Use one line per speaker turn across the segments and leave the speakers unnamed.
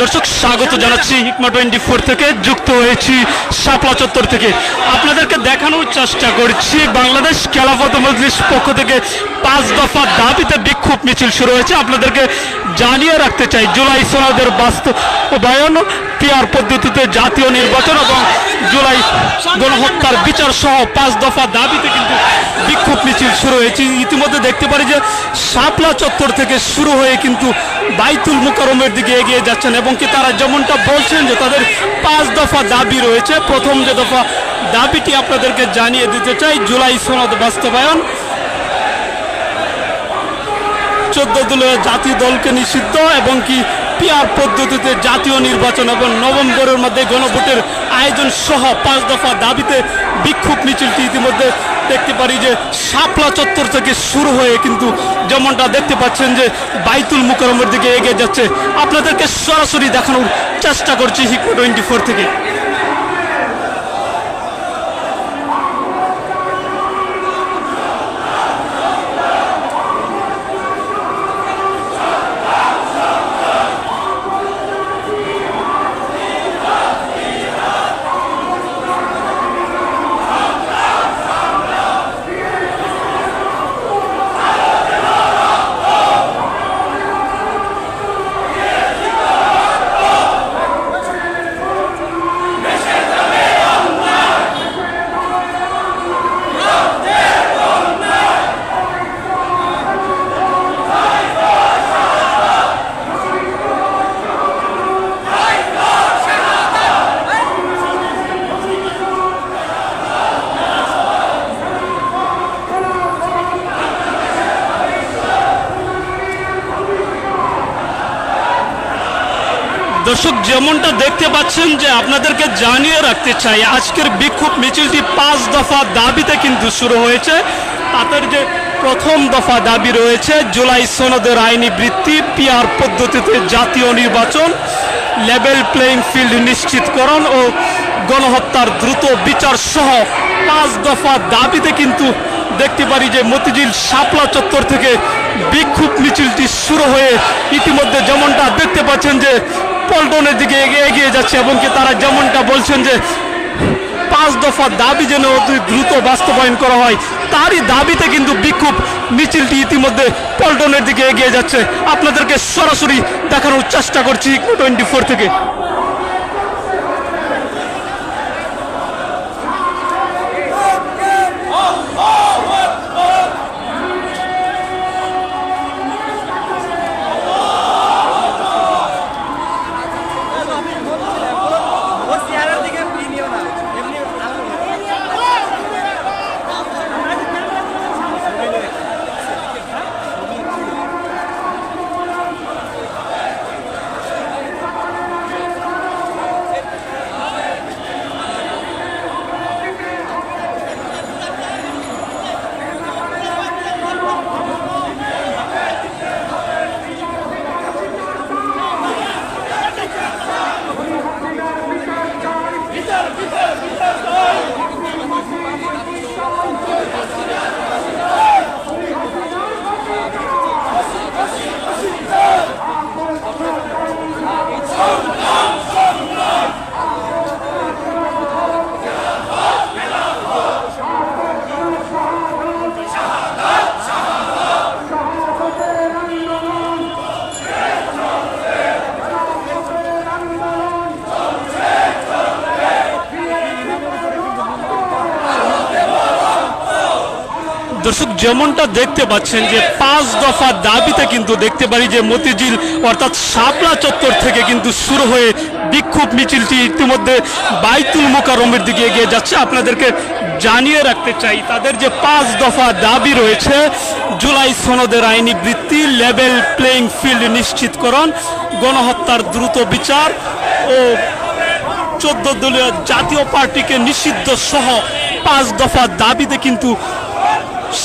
দর্শক, স্বাগত জানাচ্ছি হিকমা টোয়েন্টি ফোর থেকে। যুক্ত হয়েছি শাপলা চত্বর থেকে। আপনাদেরকে দেখানোর চেষ্টা করছি বাংলাদেশ খেলাফত মজলিস পক্ষ থেকে পাঁচ দফা দাবিতে বিক্ষোভ মিছিল শুরু হয়েছে। আপনাদেরকে জানিয়ে রাখতে চাই, জুলাই সনদের বাস্তবায়ন পিয়ার পদ্ধতিতে জাতীয় নির্বাচন এবং জুলাই গণহত্যার বিচার সহ পাঁচ দফা দাবিতে কিন্তু বিক্ষোভ মিছিল শুরু হয়েছে। ইতিমধ্যে দেখতে পারি যে শাপলা চত্বর থেকে শুরু হয়ে কিন্তু বাইতুল মুকারমের দিকে এগিয়ে যাচ্ছেন এবং কি তারা যেমনটা বলছেন যে তাদের পাঁচ দফা দাবি রয়েছে। প্রথম যে দফা দাবিটি আপনাদেরকে জানিয়ে দিতে চাই, জুলাই সনদ বাস্তবায়ন চোদ্দ দলীয় জাতীয় দলকে নিষিদ্ধ এবং কি পিয়ার পদ্ধতিতে জাতীয় নির্বাচন এবং নভেম্বরের মধ্যে গণভোটের আয়োজন সহ পাঁচ দফা দাবিতে বিক্ষোভ মিছিলটি ইতিমধ্যে দেখতে পারি যে শাপলা চত্বর থেকে শুরু হয়ে কিন্তু যেমনটা দেখতে পাচ্ছেন যে বাইতুল মুকরমের দিকে এগিয়ে যাচ্ছে। আপনাদেরকে সরাসরি দেখানোর চেষ্টা করছি হিকো টোয়েন্টি ফোর থেকে। দর্শক, যেমনটা দেখতে পাচ্ছেন যে আপনাদেরকে জানিয়ে রাখতে চাই, আজকের বিক্ষোভ মিছিলটি পাঁচ দফা দাবিতে কিন্তু শুরু হয়েছে। তাদের যে প্রথম দফা দাবি রয়েছে, জুলাই সনদের আইনি বৃত্তি, পিআর পদ্ধতিতে জাতীয় নির্বাচন, লেভেল প্লেইং ফিল্ড নিশ্চিতকরণ ও গণহত্যার দ্রুত বিচার সহ পাঁচ দফা দাবিতে কিন্তু দেখতে পারি যে মতিঝিল শাপলা চত্বর থেকে বিক্ষোভ মিছিলটি শুরু হয়ে ইতিমধ্যে যেমনটা দেখতে পাচ্ছেন যে পল্টনের দিকে এগিয়ে যাচ্ছে এবং কি তারা যেমনটা বলছেন যে পাঁচ দফার দাবি যেন অতি দ্রুত বাস্তবায়ন করা হয়, তারই দাবিতে কিন্তু বিক্ষোভ মিছিলটি ইতিমধ্যে পল্টনের দিকে এগিয়ে যাচ্ছে। আপনাদেরকে সরাসরি দেখানোর চেষ্টা করছি টোয়েন্টি ফোর থেকে। দর্শক, যেমনটা দেখতে পাচ্ছেন যে পাঁচ দফা দাবিতে কিন্তু দেখতে পারি যে মতিঝিল অর্থাৎ শাপলা চত্বর থেকে কিন্তু শুরু হয়ে বিক্ষোভ মিছিলটি ইতিমধ্যে বাইতুল মোকারমের দিকে এগিয়ে যাচ্ছে। আপনাদেরকে জানিয়ে রাখতে চাই, তাদের যে পাঁচ দফা দাবি রয়েছে, জুলাই সনদের আইনি বৃত্তি, লেভেল প্লেইং ফিল্ড নিশ্চিতকরণ, গণহত্যার দ্রুত বিচার ও চোদ্দ দলীয় জাতীয় পার্টিকে নিষিদ্ধ সহ পাঁচ দফা দাবিতে কিন্তু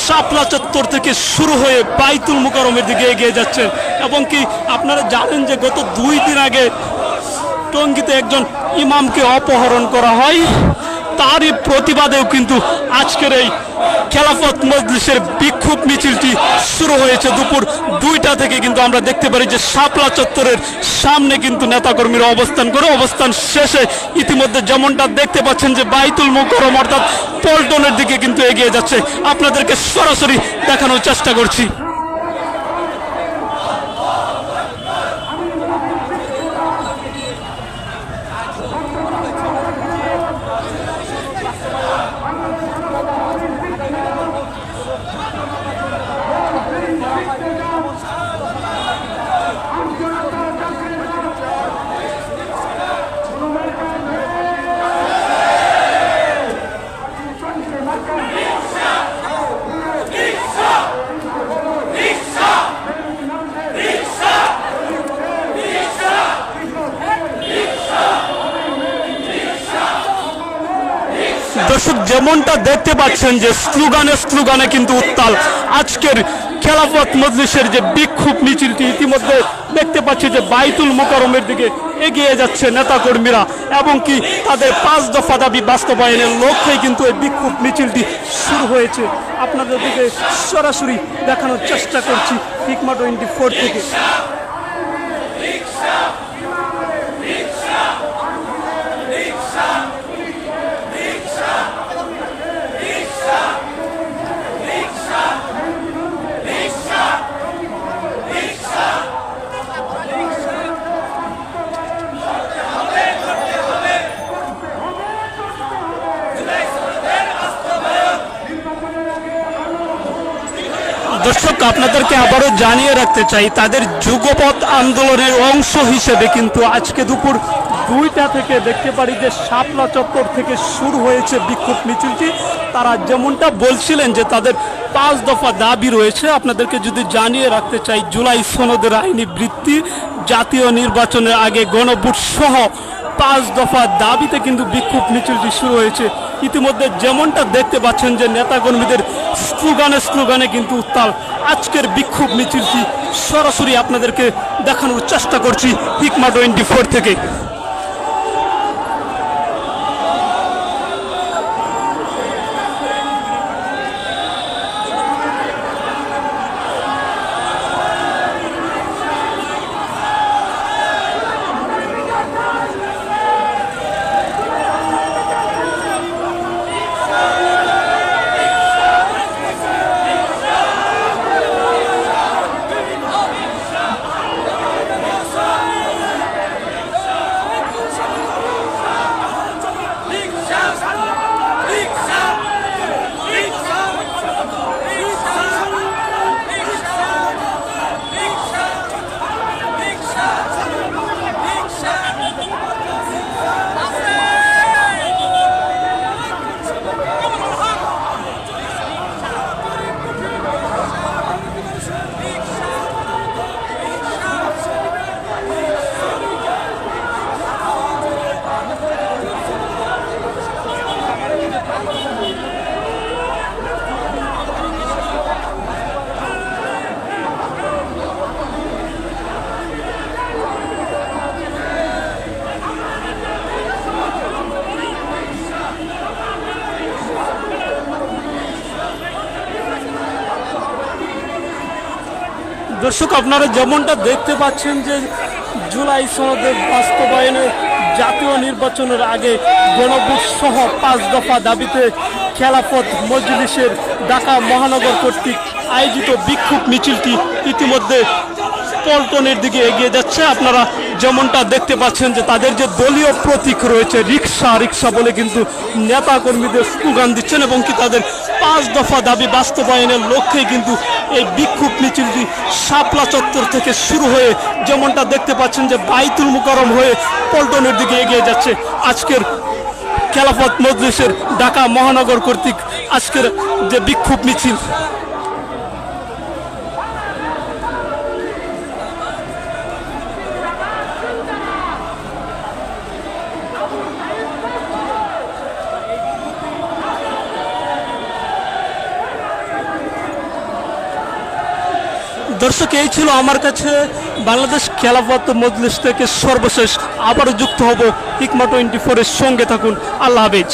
শাপলা চত্বর থেকে শুরু হয়ে বাইতুল মুকারমের দিকে এগিয়ে যাচ্ছেন। এবং কি আপনারা জানেন যে গত দুই দিন আগে টঙ্গিতে একজন ইমামকে অপহরণ করা হয়। তারই প্রতিবাদেও কিন্তু আজকের এই খেলাফত মজলিসের বিক্ষোভ মিছিলটি শুরু হয়েছে দুপুর দুইটা থেকে। কিন্তু আমরা দেখতে পারি যে শাপলা চত্বরের সামনে কিন্তু নেতাকর্মীরা অবস্থান করে অবস্থান শেষে ইতিমধ্যে যেমনটা দেখতে পাচ্ছেন যে বাইতুল মুকরম অর্থাৎ পল্টনের দিকে কিন্তু এগিয়ে যাচ্ছে। আপনাদেরকে সরাসরি দেখানোর চেষ্টা করছি। দর্শক, যেমনটা দেখতে পাচ্ছেন যে স্লোগানে স্লোগানে কিন্তু উত্তাল। আজকের খেলাফত মজলিসের যে বিক্ষোভ মিছিলটি ইতিমধ্যে দেখতে পাচ্ছি যে বাইতুল মোকারমের দিকে এগিয়ে যাচ্ছে নেতাকর্মীরা এবং কি তাদের পাঁচ দফা দাবি বাস্তবায়নের লক্ষ্যেই কিন্তু এই বিক্ষোভ মিছিলটি শুরু হয়েছে। আপনাদের দিকে সরাসরি দেখানোর চেষ্টা করছি হিকমা টোয়েন্টি ফোর থেকে। দর্শক, আপনাদেরকে আবারও জানিয়ে রাখতে চাই, তাদের যুগপথ আন্দোলনের অংশ হিসেবে কিন্তু আজকে দুপুর দুইটা থেকে দেখতে পারি যে শাপলা চত্বর থেকে শুরু হয়েছে বিক্ষোভ মিছিলটি। তারা যেমনটা বলছিলেন যে তাদের পাঁচ দফা দাবি রয়েছে। আপনাদেরকে যদি জানিয়ে রাখতে চাই, জুলাই সনদের আইনি বৃত্তি জাতীয় নির্বাচনের আগে গণভোট সহ পাঁচ দফা দাবিতে কিন্তু বিক্ষোভ মিছিলটি শুরু হয়েছে। ইতিমধ্যে যেমনটা দেখতে পাচ্ছেন যে নেতা কর্মীদের স্লোগানে স্লোগানে কিন্তু উত্তাল আজকের বিক্ষোভ মিছিলটি সরাসরি আপনাদেরকে দেখানোর চেষ্টা করছি হিকমা টোয়েন্টি ফোর থেকে। দর্শক, আপনারা যেমনটা দেখতে পাচ্ছেন যে জুলাই সনদের বাস্তবায়নে জাতীয় নির্বাচনের আগে গণভোট সহ পাঁচ দফা দাবিতে খেলাফত মজলিসের ঢাকা মহানগর কর্তৃক আয়োজিত বিক্ষোভ মিছিলটি ইতিমধ্যে পল্টনের দিকে এগিয়ে যাচ্ছে। আপনারা যেমনটা দেখতে পাচ্ছেন যে তাদের যে দলীয় প্রতীক রয়েছে রিক্সা রিক্সা বলে কিন্তু নেতা কর্মীদের স্লোগান দিচ্ছেন এবং কি তাদের পাঁচ দফা দাবি বাস্তবায়নের লক্ষ্যে কিন্তু এই বিক্ষোভ মিছিলটি শাপলা চত্বর থেকে শুরু হয়ে যেমনটা দেখতে পাচ্ছেন যে বাইতুল মুকারম হয়ে পল্টনের দিকে এগিয়ে যাচ্ছে। আজকের খেলাফত মজলিসের ঢাকা মহানগর কর্তৃক আজকের যে বিক্ষোভ মিছিল দর্শক, এই ছিল আমার কাছে বাংলাদেশ খেলাফত মজলিস থেকে সর্বশেষ। আবারও যুক্ত হব হিকমা টোয়েন্টি ফোরের সঙ্গে থাকুন। আল্লাহ হাফেজ।